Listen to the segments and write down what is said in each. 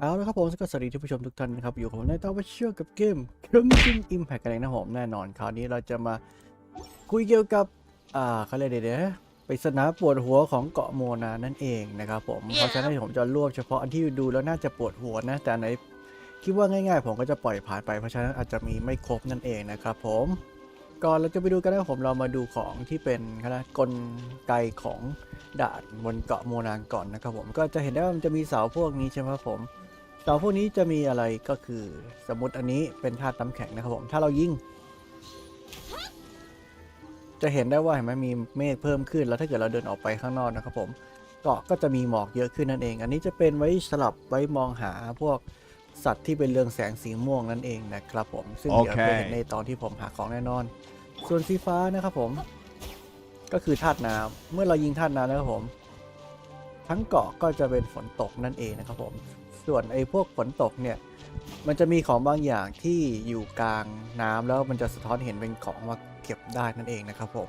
เอาละครับผมก็สวัสดีท่านผู้ชมทุกท่านนะครับ อยู่กับผมในตอนว่าเชื่อกับเกมเครื่องจินอิมแพคกันเองนะผมแน่นอน คราวนี้เราจะมาคุยเกี่ยวกับ อ่าเขาเรียกเดี๋ยวนะปริศนาปวดหัวของเกาะโมนานั่นเองนะครับผม เพราะฉะนั้นผมจะรวบเฉพาะอันที่ดูแล้วน่าจะปวดหัวนะ แต่อันไหนคิดว่าง่าย ๆ ผมก็จะปล่อยผ่านไป เพราะฉะนั้นอาจจะมีไม่ครบนั่นเองนะครับผม ก่อนเราจะไปดูกันนะครับผมเรามาดูของที่เป็นคณะกลไกของด่านบนเกาะโมนางก่อนนะครับผม ก็จะเห็นได้ว่ามันจะมีเสาพวกนี้ใช่ไหมครับผม เสาพวกนี้จะมีอะไรก็คือสมมติอันนี้เป็นธาตุน้ำแข็งนะครับผม ถ้าเรายิง จะเห็นได้ว่าเห็นไหมมีเมฆเพิ่มขึ้น แล้วถ้าเกิดเราเดินออกไปข้างนอกนะครับผมเกาะก็จะมีหมอกเยอะขึ้นนั่นเอง อันนี้จะเป็นไว้สลับไว้มองหาพวกสัตว์ที่เป็นเรืองแสงสีม่วงนั่นเองนะครับผม ซึ่งเดี๋ยวจะเห็นในตอนที่ผมหาของแน่นอน ส่วนสีฟ้านะครับผม ก็คือธาตุน้ำเมื่อเรายิงธาตุน้ำนะครับผม ทั้งเกาะก็จะเป็นฝนตกนั่นเองนะครับผม ส่วนไอ้พวกฝนตกเนี่ยมันจะมีของบางอย่างที่อยู่กลางน้ำแล้วมันจะสะท้อนเห็นเป็นของมาเก็บได้นั่นเองนะครับผม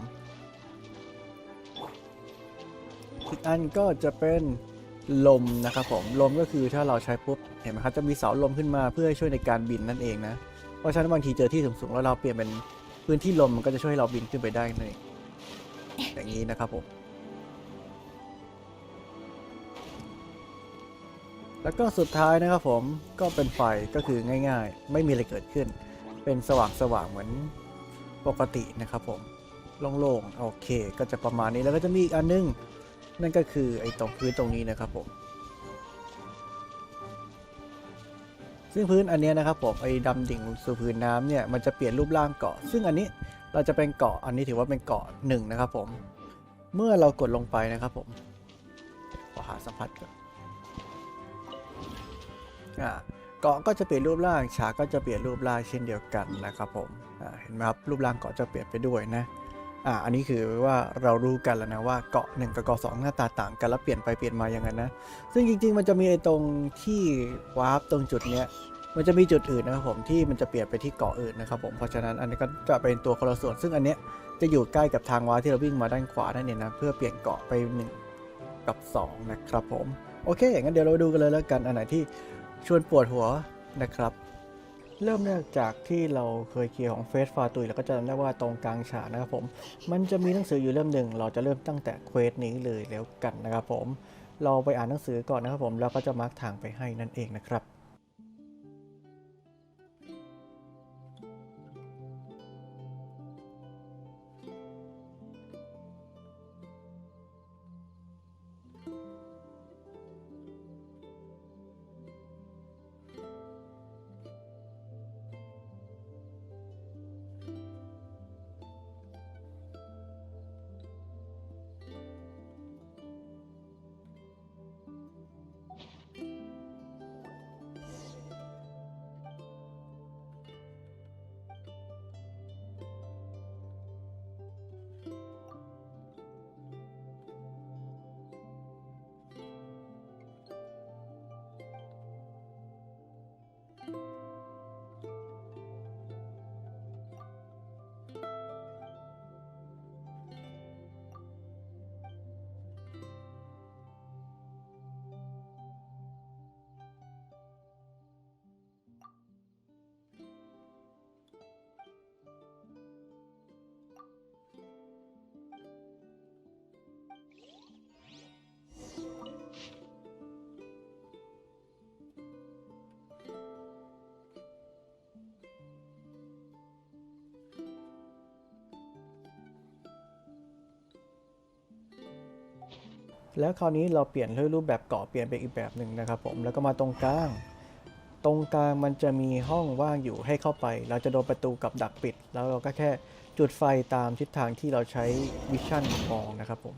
อีกอันก็จะเป็นลมนะครับผมลมก็คือถ้าเราใช้ปุ๊บเห็นไหมครับจะมีเสาลมขึ้นมาเพื่อช่วยในการบินนั่นเองนะเพราะฉะนั้นบางทีเจอที่สูงๆแล้วเราเปลี่ยนเป็นพื้นที่ลมมันก็จะช่วยให้เราบินขึ้นไปได้นั่นเองอย่างนี้นะครับผม แล้วก็สุดท้ายนะครับผมก็เป็นไฟก็คือง่าย ๆ ไม่มีอะไรเกิดขึ้น เป็นสว่างๆเหมือนปกตินะครับผมโล่งๆโอเคก็จะประมาณนี้แล้วก็จะมีอีกอันนึง นั่นก็คือไอ้ตรงพื้นตรงนี้นะครับผม ซึ่งพื้นอันเนี้ยนะครับผมไอ้ดำดิ่งสู่พื้นน้ำเนี่ยมันจะเปลี่ยนรูปร่างเกาะ ซึ่งอันนี้เราจะเป็นเกาะอันนี้ถือว่าเป็นเกาะหนึ่งนะครับผม เมื่อเรากดลงไปนะครับผมขอหาสัมผัสก่อน อ่าเกาะก็จะเปลี่ยนรูปร่างฉากก็จะเปลี่ยนรูปร่างเช่นเดียวกันนะครับผมเห็นไหมครับรูปร่างเกาะจะเปลี่ยนไปด้วยนะอ่าอันนี้คือว่าเรารู้กันแล้วนะว่าเกาะหนึ่งกับเกาะสองหน้าตาต่างกันแล้วเปลี่ยนไปเปลี่ยนมาอย่างนั้นนะซึ่งจริง ๆ มันจะมีไอ้ตรงที่วาร์ปตรงจุดเนี้ยมันจะมีจุดอื่นนะครับผมที่มันจะเปลี่ยนไปที่เกาะอื่นนะครับผมเพราะฉะนั้นอันนี้ก็จะเป็นตัวคนละส่วน ซึ่งอันเนี้ยจะอยู่ใกล้กับทางวาร์ปที่เราวิ่งมาด้านขวานั่นเองนะเพื่อเปลี่ยนเกาะไปหนึ่งกับสองนะครับผมโอเคงั้นเดี๋ยวเราดูกันเลยแล้วกันอันไหนที่ ชวนปวดหัวนะครับ เริ่มแรกจากที่เราเคยเคลียร์ของเฟสฟาตุยแล้วก็จะจำได้ว่าตรงกลางฉากนะครับผม มันจะมีหนังสืออยู่เล่มหนึ่ง เราจะเริ่มตั้งแต่เควสนี้เลยแล้วกันนะครับผม เราไปอ่านหนังสือก่อนนะครับผมแล้วก็จะมาร์กทางไปให้นั่นเองนะครับ แล้วคราวนี้เราเปลี่ยนรูปแบบเกาะเปลี่ยนไปอีกแบบหนึ่งนะครับผมแล้วก็มาตรงกลาง ตรงกลางมันจะมีห้องว่างอยู่ให้เข้าไป เราจะโดนประตูกับดักปิด แล้วเราก็แค่จุดไฟตามทิศทางที่เราใช้วิชั่นมองนะครับผม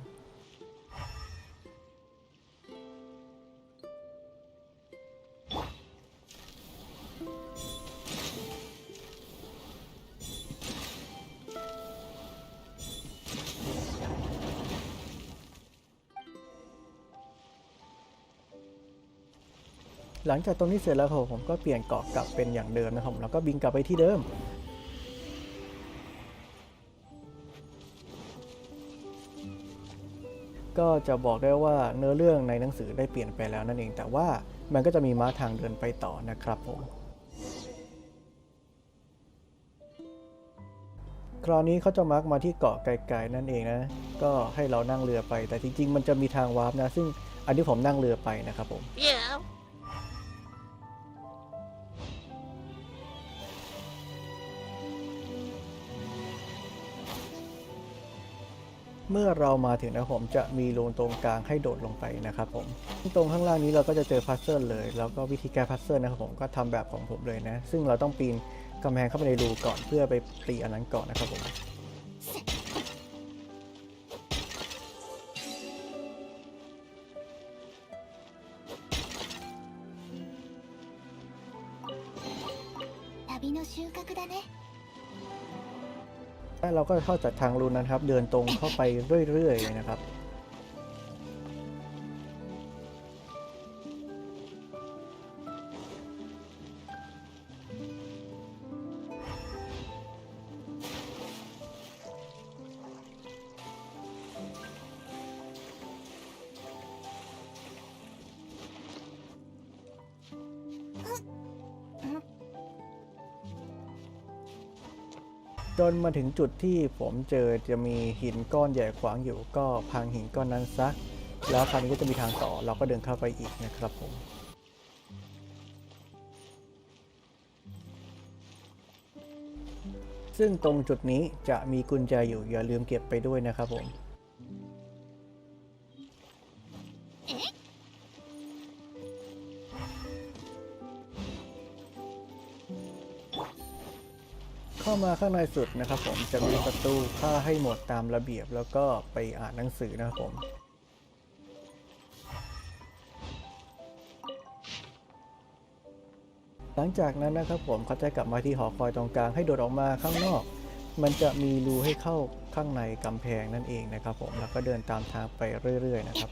หลังจากตรงนี้เสร็จแล้วครับผมก็เปลี่ยนเกาะกลับเป็นอย่างเดิมนะครับแล้วก็บินกลับไปที่เดิมก็จะบอกได้ว่าเนื้อเรื่องในหนังสือได้เปลี่ยนไปแล้วนั่นเอง แต่ว่ามันก็จะมีม้าทางเดินไปต่อนะครับผมคราวนี้เขาจะมาร์กมาที่เกาะไกลๆนั่นเองนะ ก็ให้เรานั่งเรือไป แต่จริงๆ มันจะมีทางวาร์ปนะ ซึ่งอันนี้ผมนั่งเรือไปนะครับผม Yeah. เมื่อเรามาถึงนะผมจะมีรูตรงกลางให้โดดลงไปนะครับผมตรงข้างล่างนี้เราก็จะเจอพัซเซิลเลย แล้วก็วิธีแก้พัซเซิลนะครับผมก็ทำแบบของผมเลยนะ ซึ่งเราต้องปีนกำแพงเข้าไปในรูก่อนเพื่อไปตีอันนั้นก่อนนะครับผม ก็เข้าจากทางรูนั้นครับ เดินตรงเข้าไปเรื่อยๆนะครับ มาถึงจุดที่ผมเจอจะมีหินก้อนใหญ่ขวางอยู่ ก็พังหินก้อนนั้นซะ แล้วคราวนี้ก็จะมีทางต่อเราก็เดินเข้าไปอีกนะครับผมซึ่งตรงจุดนี้จะมีกุญแจอยู่อย่าลืมเก็บไปด้วยนะครับผม มาข้างในสุดนะครับผมจะมีประตูค่าให้หมดตามระเบียบแล้วก็ไปอ่านหนังสือนะครับผมหลังจากนั้นนะครับผมเขาจะกลับมาที่หอคอยตรงกลางให้โดดออกมาข้างนอก มันจะมีรูให้เข้าข้างในกำแพงนั่นเองนะครับผมแล้วก็เดินตามทางไปเรื่อย ๆ นะครับ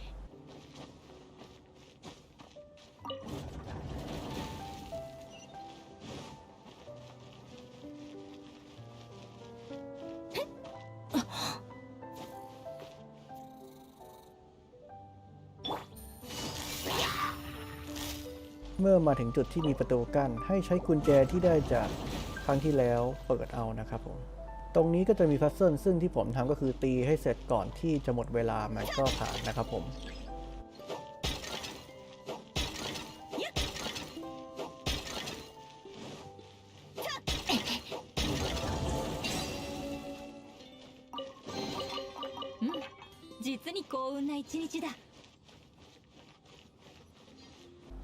เมื่อมาถึงจุดที่มีประตูกั้นให้ใช้กุญแจที่ได้จากครั้งที่แล้วเปิดเอานะครับผม ตรงนี้ก็จะมีพัซเซิลซึ่งที่ผมทำก็คือตีให้เสร็จก่อนที่จะหมดเวลามันก็ผ่านนะครับผม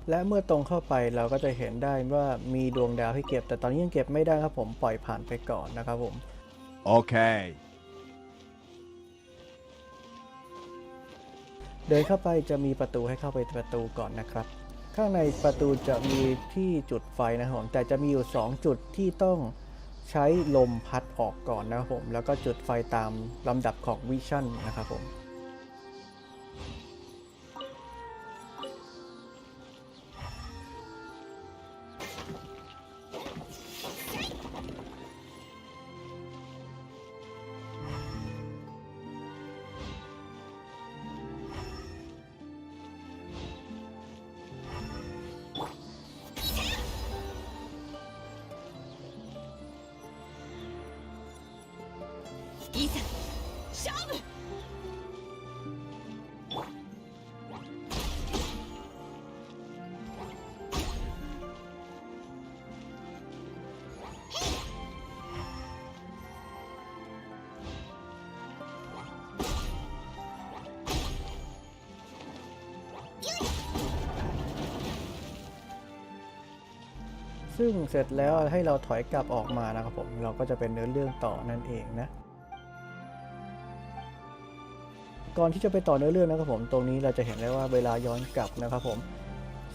และเมื่อตรงเข้าไปเราก็จะเห็นได้ว่ามีดวงดาวให้เก็บ แต่ตอนนี้ยังเก็บไม่ได้ครับผมปล่อยผ่านไปก่อนนะครับผม Okay. เดินเข้าไปจะมีประตูให้เข้าไปประตูก่อนนะครับ ข้างในประตูจะมีที่จุดไฟนะครับผมแต่จะมีอยู่ 2 จุดที่ต้องใช้ลมพัดออกก่อนนะครับผม แล้วก็จุดไฟตามลำดับของวิชั่นนะครับผม ซึ่งเสร็จแล้วให้เราถอยกลับออกมานะครับผมเราก็จะเป็นเนื้อเรื่องต่อนั่นเองนะก่อนที่จะไปต่อเนื้อเรื่องนะครับผมตรงนี้เราจะเห็นได้ว่าเวลาย้อนกลับนะครับผม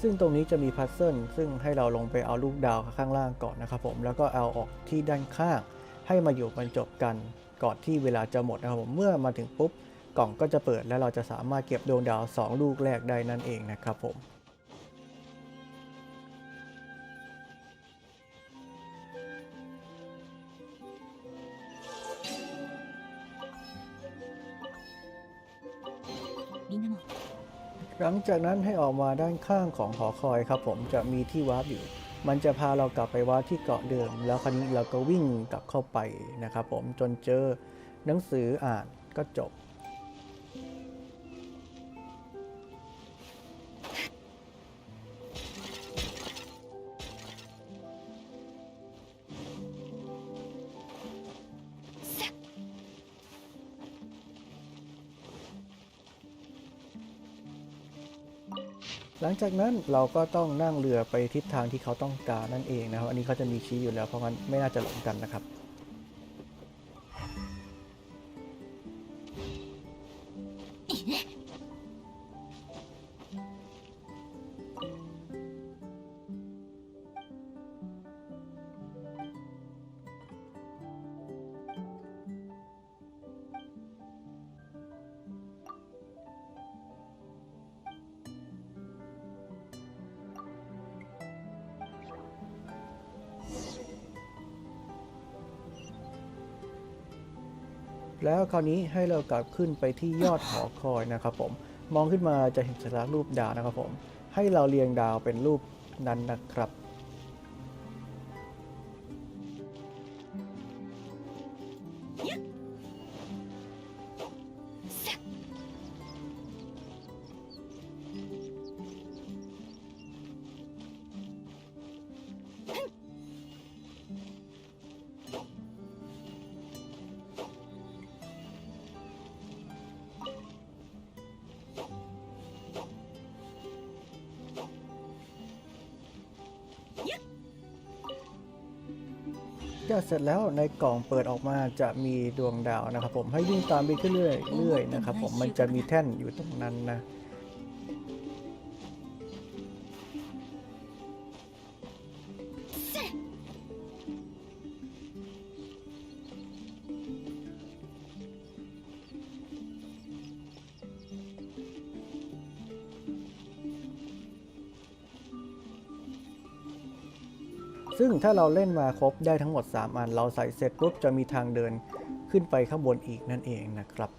ซึ่งตรงนี้จะมีพัซเซิลซึ่งให้เราลงไปเอาลูกดาวข้างล่างก่อนนะครับผมแล้วก็เอาออกที่ด้านข้างให้มาอยู่บรรจบกันก่อนที่เวลาจะหมดนะครับผมเมื่อมาถึงปุ๊บกล่องก็จะเปิดและเราจะสามารถเก็บดวงดาว 2 ลูกแรกได้นั่นเองนะครับผม หลังจากนั้นให้ออกมาด้านข้างของหอคอยครับผมจะมีที่วาร์ปอยู่ มันจะพาเรากลับไปวาร์ปที่เกาะเดิม แล้วคราวนี้เราก็วิ่งกลับเข้าไปนะครับผมจนเจอหนังสืออ่านก็จบ หลังจากนั้นเราก็ต้องนั่งเรือไปทิศทางที่เขาต้องการนั่นเองนะครับ อันนี้เขาจะมีชี้อยู่แล้วเพราะงั้นไม่น่าจะหลงกันนะครับ คราวนี้ให้เรากลับขึ้นไปที่ยอดหอคอยนะครับผม มองขึ้นมาจะเห็นสัญลักษณ์รูปดาวนะครับผม ให้เราเรียงดาวเป็นรูปนั้นนะครับ เสร็จแล้วในกล่องเปิดออกมาจะมีดวงดาวนะครับผมให้วิ่งตามไปเรื่อยๆนะครับผมมันจะมีแท่นอยู่ตรงนั้นนะ ซึ่งถ้าเราเล่นมาครบได้ทั้งหมด 3 อัน เราใส่เสร็จปุ๊บจะมีทางเดินขึ้นไปข้างบนอีกนั่นเองนะครับ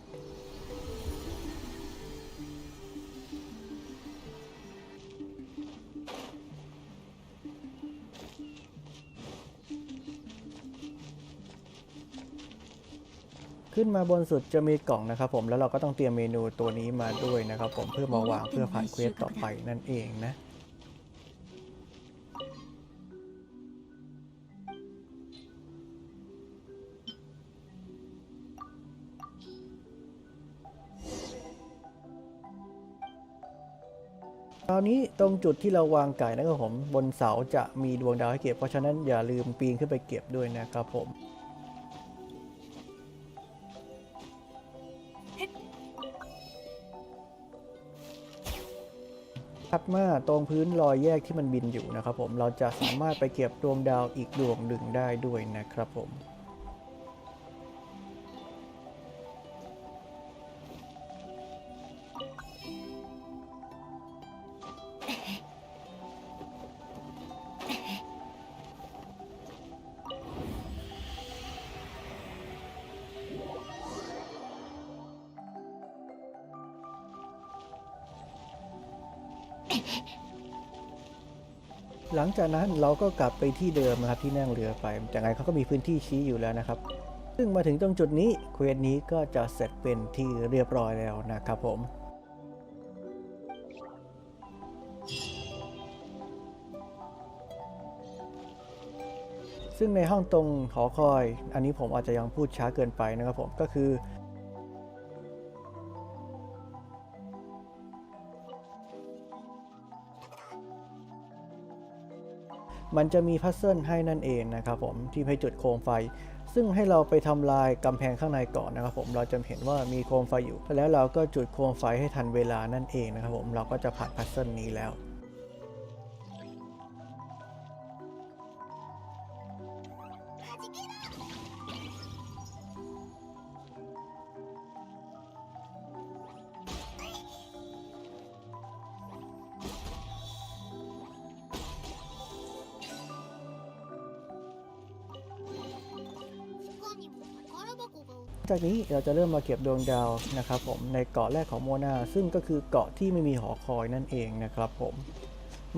ขึ้นมาบนสุดจะมีกล่องนะครับผมแล้วเราก็ต้องเตรียมเมนูตัวนี้มาด้วยนะครับผมเพื่อมาวางเพื่อผ่านเควสต่อไปนั่นเองนะาวนี้ตรงจุดที่เราวางไก่นะครับผมบนเสาจะมีดวงดาวให้เก็บ เพราะฉะนั้นอย่าลืมปีนขึ้นไปเก็บด้วยนะครับผมถัดมาตรงพื้นรอยแยกที่มันบินอยู่นะครับผมเราจะสามารถไปเก็บดวงดาวอีกดวงหนึ่งได้ด้วยนะครับผม หลังจากนั้นเราก็กลับไปที่เดิมนะครับที่นั่งเรือไปจากนั้นเขาก็มีพื้นที่ชี้อยู่แล้วนะครับ ซึ่งมาถึงตรงจุดนี้เควสนี้ก็จะเสร็จเป็นที่เรียบร้อยแล้วนะครับผมซึ่งในห้องตรงหอคอย อันนี้ผมอาจจะยังพูดช้าเกินไปนะครับผม ก็คือ มันจะมีพัซเซิลให้นั่นเองนะครับผมที่ให้จุดโคมไฟ ซึ่งให้เราไปทำลายกำแพงข้างในก่อนนะครับผมเราจะเห็นว่ามีโคมไฟอยู่ แล้วเราก็จุดโคมไฟให้ทันเวลานั่นเองนะครับผมเราก็จะผ่านพัซเซิลนี้แล้ว กนี้เราจะเริ่มมาเก็บดวงดาวนะครับผมในเกาะแรกของโมนาซึ่งก็คือเกาะที่ไม่มีหอคอยนั่นเองนะครับผม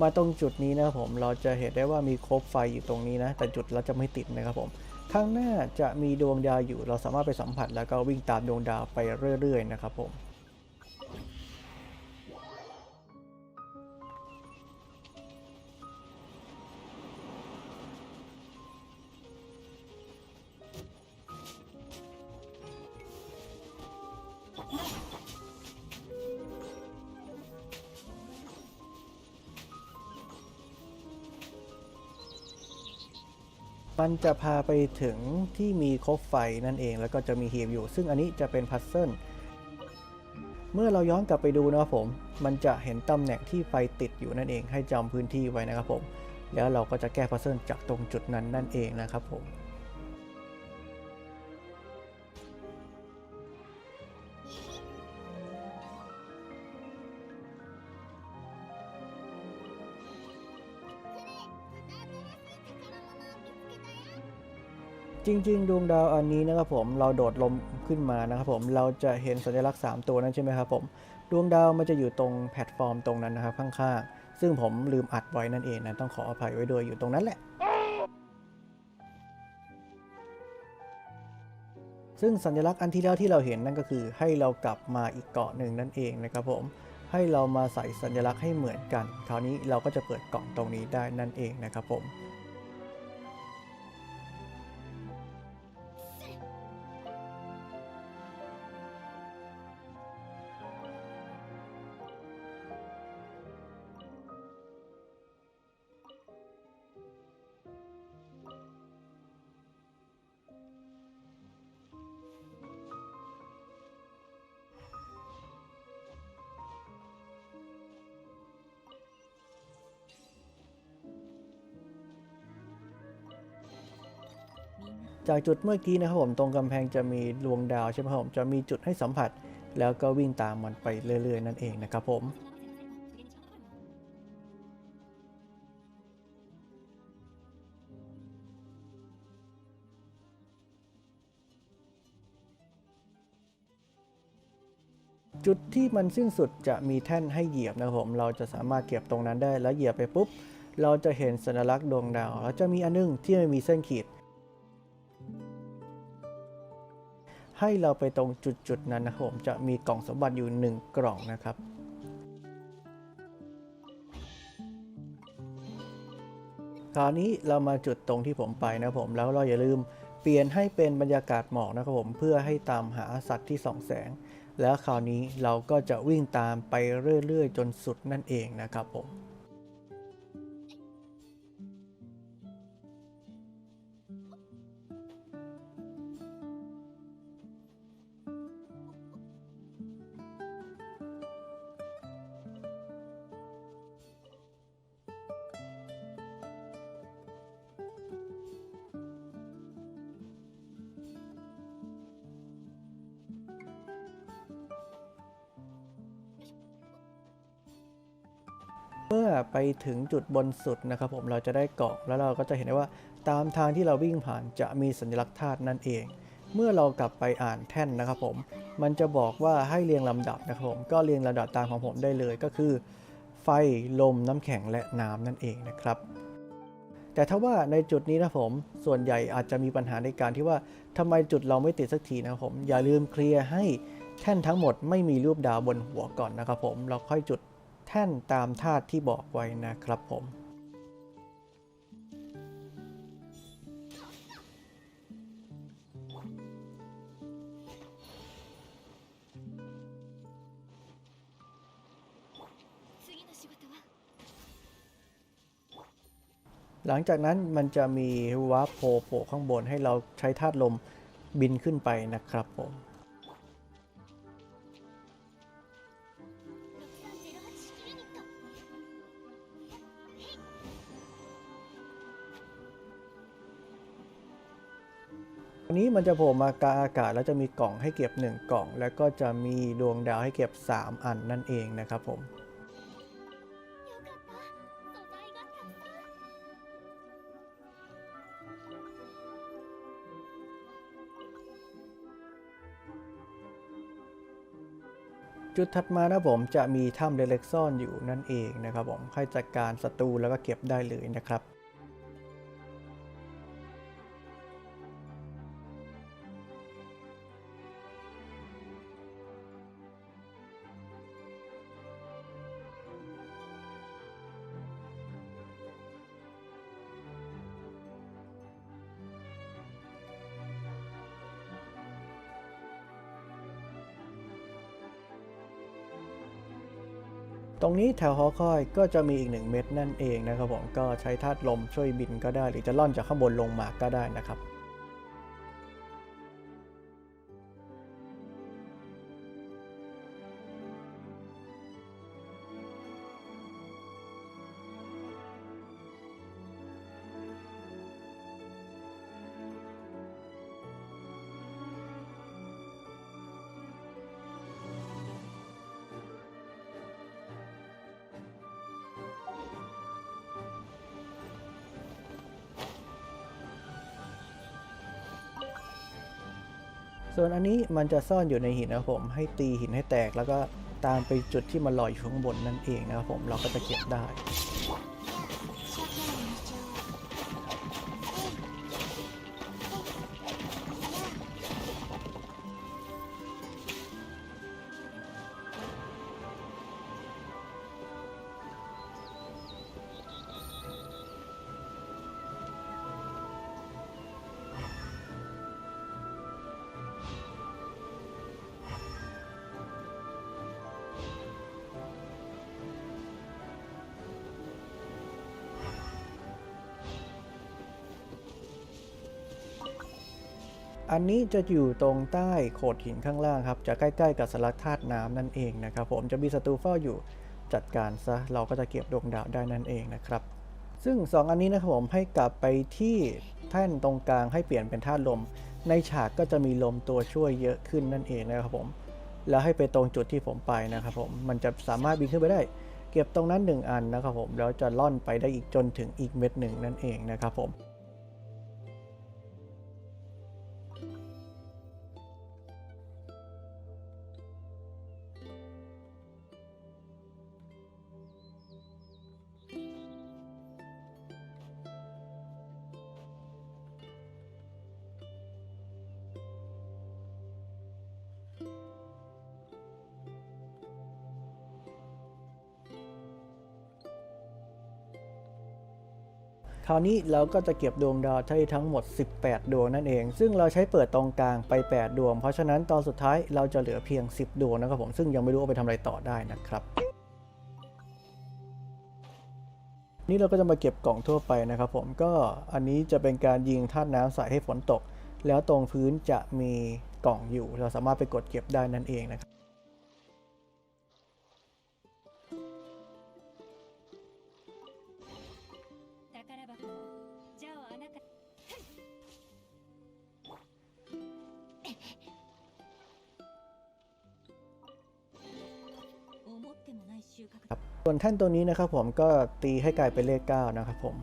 มาตรงจุดนี้นะผมเราจะเห็นได้ว่ามีโคบไฟอยู่ตรงนี้นะ แต่จุดเราจะไม่ติดนะครับผมข้างหน้าจะมีดวงดาวอยู่ เราสามารถไปสัมผัสแล้วก็วิ่งตามดวงดาวไปเรื่อยๆนะครับผม มันจะพาไปถึงที่มีคบไฟนั่นเอง แล้วก็จะมีหีบอยู่ ซึ่งอันนี้จะเป็นพัซเซิลเมื่อเราย้อนกลับไปดูนะครับผม มันจะเห็นตำแหน่งที่ไฟติดอยู่นั่นเอง ให้จำพื้นที่ไว้นะครับผม แล้วเราก็จะแก้พัซเซิลจากตรงจุดนั้นนั่นเองนะครับผม จริง ๆ ดวงดาวอันนี้นะครับผมเราโดดลมขึ้นมานะครับผมเราจะเห็นสัญลักษณ์ 3 ตัวนั้นใช่ไหมครับผมดวงดาวมันจะอยู่ตรงแพลตฟอร์มตรงนั้นนะครับข้างๆซึ่งผมลืมอัดไว้นั่นเองนะต้องขออภัยไว้ด้วยอยู่ตรงนั้นแหละ ซึ่งสัญลักษณ์อันที่แล้วที่เราเห็นนั่นก็คือให้เรากลับมาอีกเกาะหนึ่งนั่นเองนะครับผมให้เรามาใส่สัญลักษณ์ให้เหมือนกัน คราวนี้เราก็จะเปิดกล่องตรงนี้ได้นั่นเองนะครับผม จากจุดเมื่อกี้นะครับผมตรงกำแพงจะมีดวงดาวใช่ไหมครับผมจะมีจุดให้สัมผัส แล้วก็วิ่งตามมันไปเรื่อยๆ นั่นเองนะครับผมจุดที่มันสิ้นสุดจะมีแท่นให้เหยียบนะครับผม เราจะสามารถเก็บตรงนั้นได้แล้วเหยียบไปปุ๊บ เราจะเห็นสัญลักษณ์ดวงดาว แล้วจะมีอันนึงที่ไม่มีเส้นขีด ให้เราไปตรงจุดๆนั้นนะครับผมจะมีกล่องสมบัติอยู่ 1 กล่องนะครับคราวนี้เรามาจุดตรงที่ผมไปนะครับผมแล้วเราอย่าลืมเปลี่ยนให้เป็นบรรยากาศหมอกนะครับผมเพื่อให้ตามหาสัตว์ที่ส่องแสง แล้วคราวนี้เราก็จะวิ่งตามไปเรื่อยๆ จนสุดนั่นเองนะครับผม ถึงจุดบนสุดนะครับผมเราจะได้เกาะแล้วเราก็จะเห็นได้ว่าตามทางที่เราวิ่งผ่านจะมีสัญลักษณ์ธาตุนั่นเอง เมื่อเรากลับไปอ่านแท่นนะครับผมมันจะบอกว่าให้เรียงลำดับนะครับผมก็เรียงลำดับตามของผมได้เลยก็คือ ไฟลมน้ำแข็งและน้ำนั่นเองนะครับแต่ถ้าว่าในจุดนี้นะผมส่วนใหญ่อาจจะมีปัญหาในการที่ว่าทำไมจุดเราไม่ติดสักทีนะครับผมอย่าลืมเคลียร์ให้แท่นทั้งหมดไม่มีรูปดาวบนหัวก่อนนะครับผมเราค่อยจุด แท่นตามธาตุที่บอกไว้นะครับผม หลังจากนั้นมันจะมีวาร์ปโผล่ข้างบนให้เราใช้ธาตุลมบินขึ้นไปนะครับผม นี้มันจะโผล่มากลางอากาศแล้วจะมีกล่องให้เก็บ 1 กล่อง แล้วก็จะมีดวงดาวให้เก็บ 3 อันนั่นเองนะครับผมจุดถัดมานะผมจะมีถ้ำเล็กๆซ่อนอยู่นั่นเองนะครับผมให้จัดการศัตรูแล้วก็เก็บได้เลยนะครับ รงนี้แถวหอคอยก็จะมีอีกหนึ่งเม็ดนั่นเองนะครับผมก็ใช้ธาตุลมช่วยบินก็ได้ หรือจะล่อนจากข้างบนลงมาก็ได้นะครับ ส่วนอันนี้มันจะซ่อนอยู่ในหินนะครับผม ให้ตีหินให้แตกแล้วก็ตามไปจุดที่มันลอยอยู่ข้างบนนั่นเองนะครับผมเราก็จะเก็บได้ อันนี้จะอยู่ตรงใต้โขดหินข้างล่างครับ จะใกล้ๆกับสลักธาตุน้ำนั่นเองนะครับ ผมจะมีศัตรูเฝ้าอยู่จัดการซะ เราก็จะเก็บดวงดาวได้นั่นเองนะครับ ซึ่ง 2 อันนี้นะครับผมให้กลับไปที่แท่นตรงกลางให้เปลี่ยนเป็นธาตุลม ในฉากก็จะมีลมตัวช่วยเยอะขึ้นนั่นเองนะครับผม แล้วให้ไปตรงจุดที่ผมไปนะครับผม มันจะสามารถบินขึ้นไปได้ เก็บตรงนั้น 1 อันนะครับผม แล้วจะล่อนไปได้อีกจนถึงอีกเม็ดหนึ่งนั่นเองนะครับผม คราวนี้เราก็จะเก็บดวงดาวได้ทั้งหมด 18 ดวงนั่นเอง ซึ่งเราใช้เปิดตรงกลางไป 8 ดวง เพราะฉะนั้นตอนสุดท้ายเราจะเหลือเพียง 10 ดวงนะครับผม ซึ่งยังไม่รู้ว่าไปทำอะไรต่อได้นะครับนี่เราก็จะมาเก็บกล่องทั่วไปนะครับผมก็อันนี้จะเป็นการยิงธาตุน้ำใส่ให้ฝนตก แล้วตรงพื้นจะมีกล่องอยู่ เราสามารถไปกดเก็บได้นั่นเองนะครับ ส่วนแท่นตัวนี้นะครับผมก็ตีให้กลายเป็นเลข 9 นะครับผม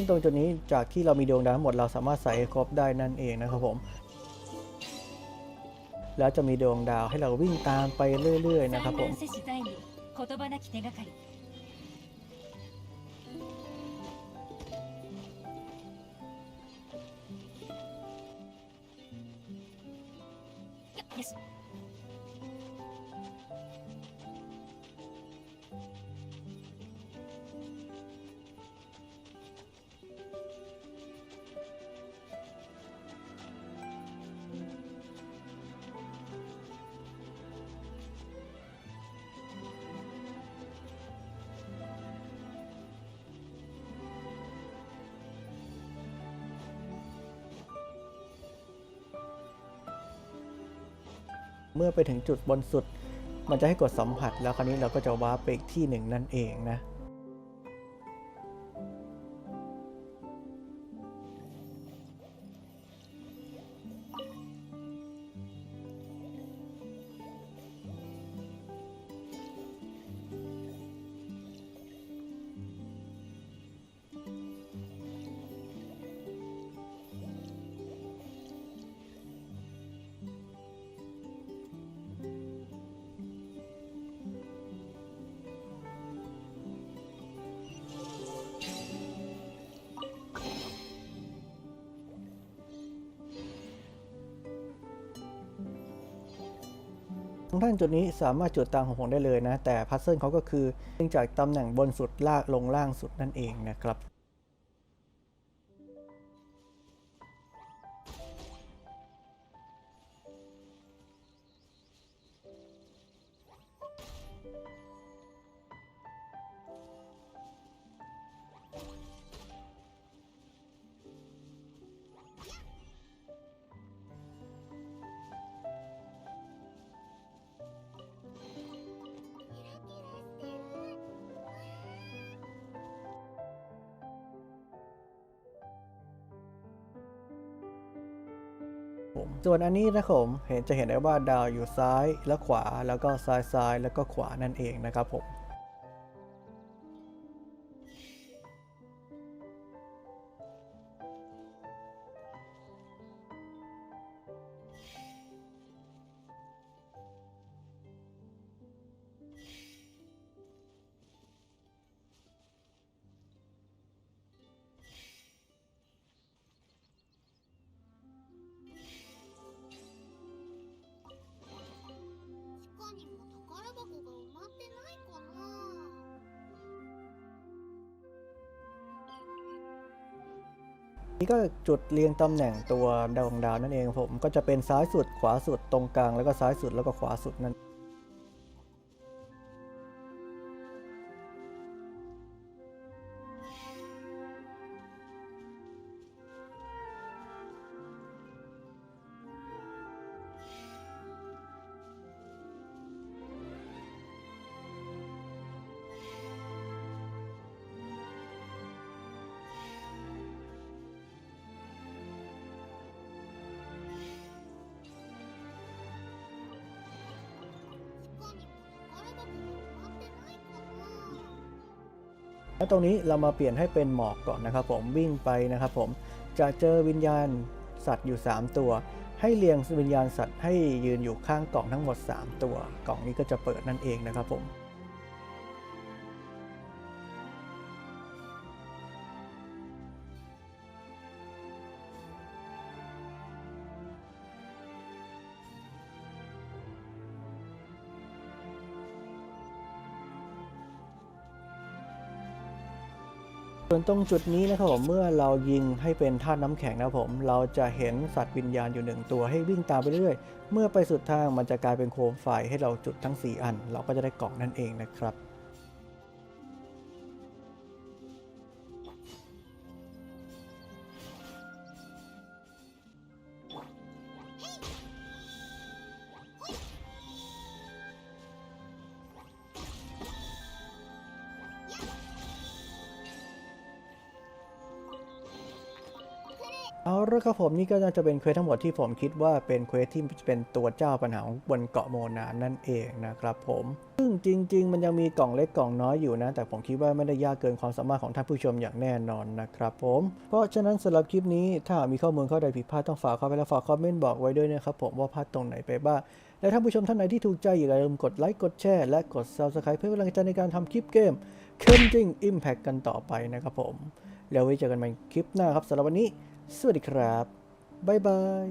ซึ่งตรงจุดนี้จากที่เรามีดวงดาวทั้งหมดเราสามารถใส่ครบได้นั่นเองนะครับผม แล้วจะมีดวงดาวให้เราวิ่งตามไปเรื่อย ๆ นะครับผม มื่อไปถึงจุดบนสุด มันจะให้กดสัมผัส แล้วคราวนี้เราก็จะว้าร์ปไปอีกที่หนึ่งนั่นเองนะ ทางด้านจุดนี้สามารถจุดตามของผมได้เลยนะ แต่พัซเซิลเขาก็คือเนื่องจากตำแหน่งบนสุดลากลงล่างสุดนั่นเองนะครับ ส่วนอันนี้นะครับผมเห็นจะเห็นได้ว่าดาวอยู่ซ้ายและขวาแล้วก็ซ้ายซ้ายแล้วก็ขวานั่นเองนะครับผม นี่ก็จุดเรียงตำแหน่งตัวดาวดวงดาวนั่นเองผมก็จะเป็นซ้ายสุดขวาสุดตรงกลางแล้วก็ซ้ายสุดแล้วก็ขวาสุดนั่น แล้วตรงนี้เรามาเปลี่ยนให้เป็นหมอกก่อนนะครับ ผมวิ่งไปนะครับผมจะเจอวิญญาณสัตว์อยู่ 3 ตัว ให้เรียงวิญญาณสัตว์ให้ยืนอยู่ข้างกล่องทั้งหมด 3 ตัว กล่องนี้ก็จะเปิดนั่นเองนะครับผม ส่วนตรงจุดนี้นะครับผมเมื่อเรายิงให้เป็นธาตุน้ำแข็งนะผม เราจะเห็นสัตว์วิญญาณอยู่หนึ่งตัวให้วิ่งตามไปเรื่อยๆ เมื่อไปสุดทางมันจะกลายเป็นโคมไฟให้เราจุดทั้ง 4 อัน เราก็จะได้กล่องนั่นเองนะครับ ละครับผมนี่ก็น่าจะเป็นเควสทั้งหมดที่ผมคิดว่าเป็นเควสที่เป็นตัวเจ้าปัญหาของบนเกาะโมนานั่นเองนะครับผมซึ่งจริง ๆ มันยังมีกล่องเล็กกล่องน้อยอยู่นะ แต่ผมคิดว่าไม่ได้ยากเกินความสามารถของท่านผู้ชมอย่างแน่นอนนะครับผม เพราะฉะนั้นสำหรับคลิปนี้ถ้ามีข้อมูลข้อใดผิดพลาดต้องฝากเข้าไปแล้วฝากคอมเมนต์บอกไว้ด้วยนะครับผมว่าพลาดตรงไหนไปบ้างและท่านผู้ชมท่านไหนที่ถูกใจอย่าลืมกดไลค์กดแชร์และกด subscribe เพื่อเป็นกำลังใจในการทำคลิปเกมเคมจริง Impact กันต่อไปนะครับผม แล้วไว้เจอกันใหม่คลิปหน้าครับสำหรับวันนี้ สวัสดีครับ บ๊ายบาย